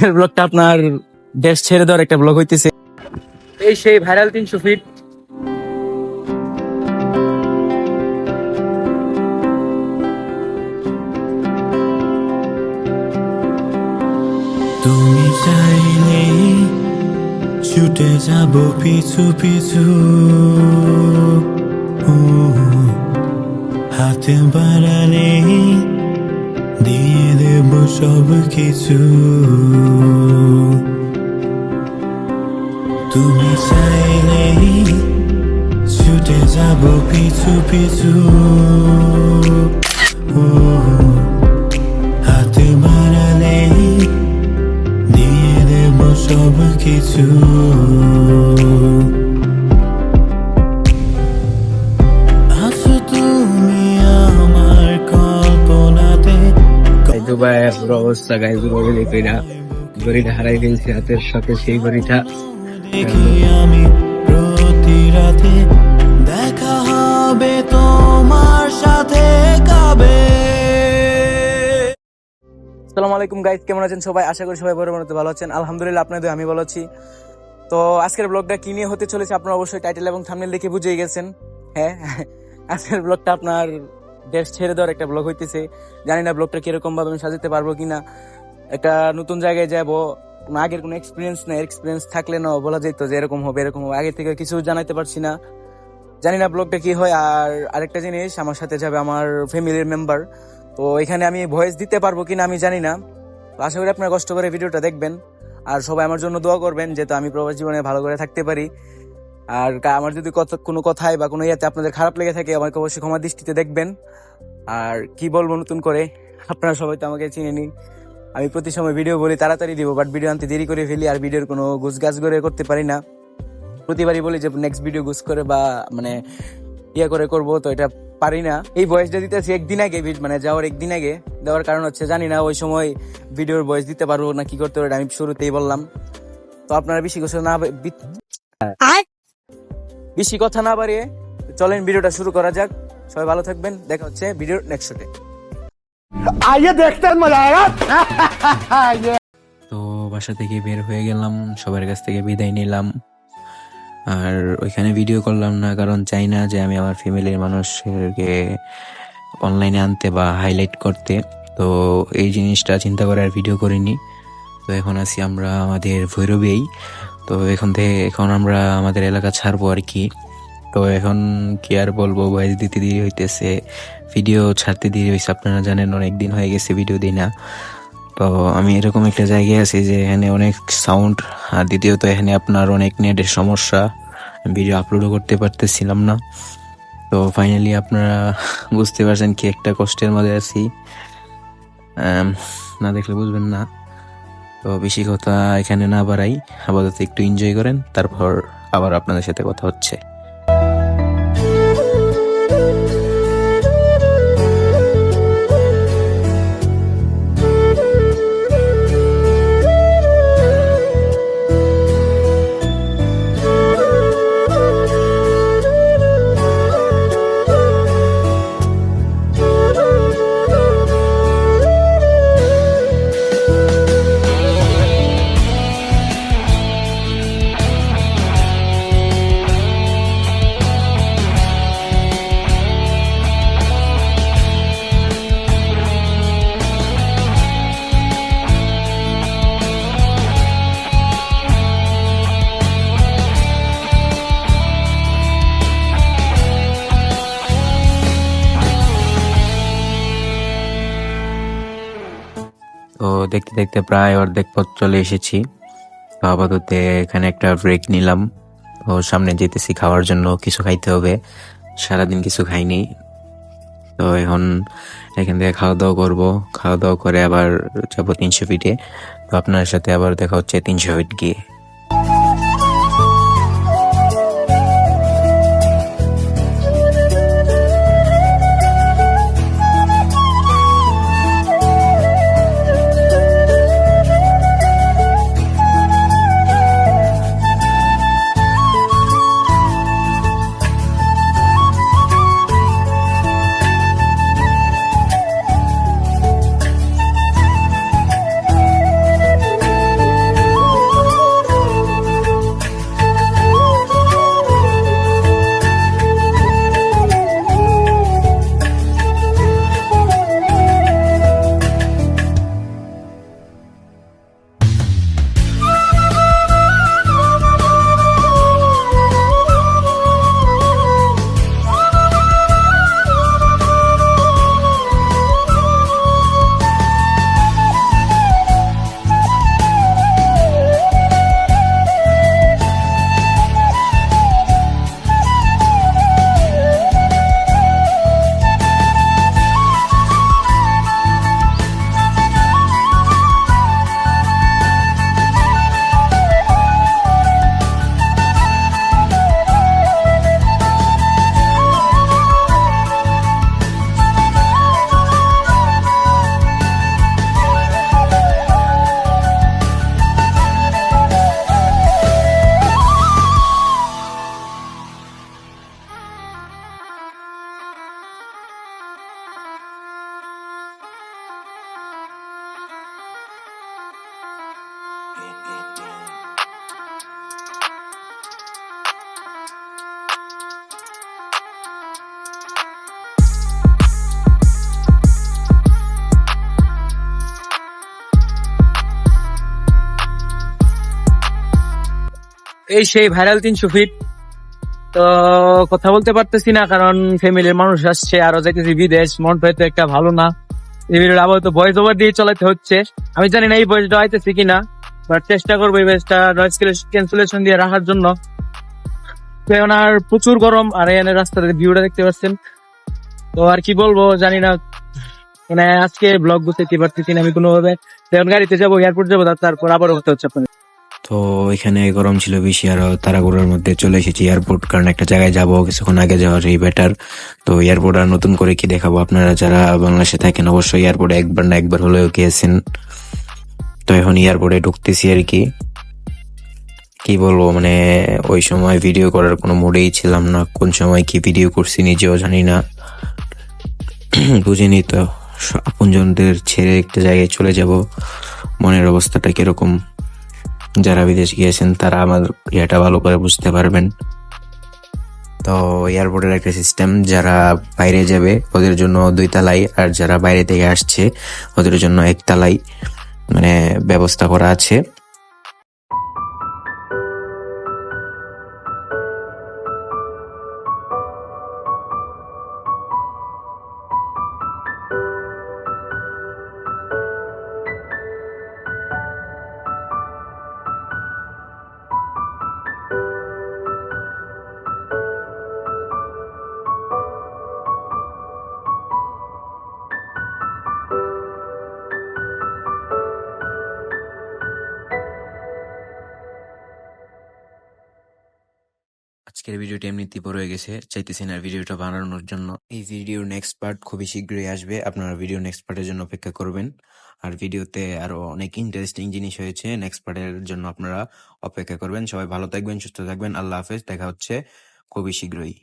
আজকের ব্লগটা আপনার দেশ ছেড়ে দেওয়ার একটা ব্লগ হইতেছে। এই সেই ভাইরাল তিনশো ফিট তুমি চাইলে ছুটে যাব পিছু পিছু। ও, হাতে বাড়ালে দিয়ে দেব সব কিছু তুমি চাইলে ছুটে যাব পিছু পিছু হাতে বাড়ালে দিয়ে দেব সব কিছু অবস্থা গাইজ দুবাই দেখি না ঘড়িটা হারাই ফেলছি হাতের সাথে সেই ঘড়িটা দেখি আমি প্রতি রাতে দেখা হবে তোমার সাথে কবে? আসসালামু আলাইকুম গাইজ কেমন আছেন সবাই? আশা করি সবাই বড় মতো ভালো আছেন। আলহামদুলিল্লাহ আপনাদের আমি ভালো আছি। তো আজকের ব্লগটা কি নিয়ে হতে চলেছে আপনারা অবশ্যই টাইটেল এবং থাম্বনেল দেখে বুঝেই গেছেন। হ্যাঁ আজকের ব্লগটা আপনার দেশ ছেড়ে দেওয়ার একটা ব্লগ হইতেছে। জানি না ব্লগটা কীরকম ভাবে আমি সাজাতে পারব কিনা। একটা নতুন জায়গায় যাব আগের কোনো এক্সপিরিয়েন্স নেই। এক্সপিরিয়েন্স থাকলে না বলা যেত যে এরকম হবে এরকম হবে। আগে থেকে কিছু জানাইতে পারছি না। জানি না ব্লগটা কি হয়। আর আরেকটা জিনিস, আমার সাথে যাবে আমার ফ্যামিলির মেম্বার তো এখানে আমি ভয়েস দিতে পারব কিনা আমি জানি না। তো আশা করি আপনারা কষ্ট করে ভিডিওটা দেখবেন। আর সবাই আমার জন্য দোয়া করবেন, যেহেতু আমি প্রবাস জীবনে ভালো করে থাকতে পারি। আর আমার যদি কোনো কথায় বা কোনো ইয়াতে আপনাদের খারাপ লেগে থাকে, আমাকে অবশ্যই ক্ষমা দৃষ্টিতে দেখবেন। আর কি বলব নতুন করে? আপনারা সবাই তো আমাকে চিনে নিন আমি প্রতি সময় ভিডিও বলি, তাড়াতাড়ি দিব বাট ভিডিও আনতে দেরি করে ফেলি, আর ভিডিওর কোনো গুছ গাছ করে করতে পারি না। প্রতিবারই বলি যে নেক্সট ভিডিও গুছ করে বা মানে ইয়ে করে করব, তো এটা পারি না। এই ভয়েসটা দিতেছি একদিন আগে মানে যাওয়ার একদিন আগে। দেওয়ার কারণ হচ্ছে, জানি না, ওই সময় ভিডিওর ভয়েস দিতে পারব না, কি করতে পারব আমি শুরুতেই বললাম। তো আপনারা বেশি কথা না বেশি কথা না বাড়িয়ে চলেন ভিডিওটা শুরু করা যাক। সবাই ভালো থাকবেন দেখা হচ্ছে ভিডিওর নেক্সট শোটে তো বাসা থেকে বের হয়ে গেলাম সবার কাছ থেকে বিদায় নিলাম। আর ওইখানে ভিডিও করলাম না কারণ চাই না যে আমি আমার ফ্যামিলির মানুষকে অনলাইনে আনতে বা হাইলাইট করতে। তো এই জিনিসটা চিন্তা করে আর ভিডিও করিনি। তো এখন আছি আমরা আমাদের ভৈরবেই। তো এখন থেকে এখন আমরা আমাদের এলাকা ছাড়বো আর কি। তো এখন কি আর বলব ভয়েস দিতে দেরি হইতেছে। ভিডিও ছাড়তে দেরি হয়েছে আপনারা জানেন অনেক দিন হয়ে গেছে ভিডিও দিই না। তো আমি এরকম একটা জায়গায় আছি যে এখানে অনেক সাউন্ড আর দ্বিতীয়ত এখানে আপনার অনেক নেটের সমস্যা। ভিডিও আপলোডও করতে পারতেছিলাম না। তো ফাইনালি আপনারা বুঝতে পারছেন কি একটা কষ্টের মধ্যে আছি। না দেখলে বুঝবেন না। তো বেশি কথা এখানে না বাড়াই। আপাতত একটু এনজয় করেন, তারপর আবার আপনাদের সাথে কথা হচ্ছে। দেখতে দেখতে প্রায় অর্ধেক পথ চলে এসেছি। তো আপাতত এখানে একটা ব্রেক নিলাম। ও সামনে যেতেছি, খাওয়ার জন্য কিছু খাইতে হবে। সারাদিন কিছু খাইনি তো এখন এখান থেকে খাওয়া দাওয়া করব। খাওয়া দাওয়া করে আবার যাব তিনশো ফিটে তো আপনার সাথে আবার দেখা হচ্ছে তিনশো ফিট গিয়ে। এই সেই ভাইরাল তিনশো ফিট তো কথা বলতে পারতেছি না, কারণ ফ্যামিলির মানুষ আসছে, আরও যাইতেছি বিদেশ, মন হয়তো একটা ভালো না। এই ভিডিওটা আবার তো ভয়েস ওভার দিয়ে হচ্ছে। আমি জানি না এই ভয়েসটা কিনা বাট চেষ্টা করব এই ভয়েসটা ক্যান্সেলেশন দিয়ে রাখার জন্য। তো আর প্রচুর গরম, আর এখানে রাস্তাতে ভিউটা দেখতে পাচ্ছেন, তো আর কি বলব জানি না। মানে আজকে ব্লগ গুছাইতে পারতেছি না আমি কোনোভাবে। তো গাড়িতে যাব এয়ারপোর্ট যাব, তারপর আবারও হতে হচ্ছে আপনাদের। তো এখানে গরম ছিল বেশি আরও তারাগুড়ার মধ্যে চলে এসেছি এয়ারপোর্ট কারণ একটা জায়গায় যাব, কিছুক্ষণ আগে যাওয়ারই বেটার তো এয়ারপোর্ট আর নতুন করে কি দেখাবো আপনারা যারা বাংলাদেশে থাকেন, অবশ্যই এয়ারপোর্টে একবার না একবার হলেও গিয়েছেন তো এখন এয়ারপোর্টে ঢুকতেছি আর কি। কি বলব মানে ওই সময় ভিডিও করার কোনো মুডেই ছিলাম না। কোন সময় কি ভিডিও করছি নিজেও জানি না। বুঝিনি তো। আপনজনদের ছেড়ে একটা জায়গায় চলে যাব। মনের অবস্থাটা কীরকম? যারা বিদেশ গিয়েছেন, তারা আমার ইয়েটা ভালো করে বুঝতে পারবেন। তো এয়ারপোর্টের একটা সিস্টেম যারা বাইরে যাবে, ওদের জন্য দুই তালাই, আর যারা বাইরে থেকে আসছে, ওদের জন্য এক তালাই মানে ব্যবস্থা করা আছে। আজকের ভিডিওটি এমনি বড় হয়ে গেছে, চাইতেছি না ভিডিওটা বানানোর জন্য। এই ভিডিওর নেক্সট পার্ট খুবই শীঘ্রই আসবে, আপনারা ভিডিও নেক্সট পার্টের জন্য অপেক্ষা করবেন। আর ভিডিওতে আরও অনেক ইন্টারেস্টিং জিনিস হয়েছে নেক্সট পার্টের জন্য আপনারা অপেক্ষা করবেন। সবাই ভালো থাকবেন, সুস্থ থাকবেন, আল্লাহ হাফেজ, দেখা হচ্ছে খুবই শীঘ্রই।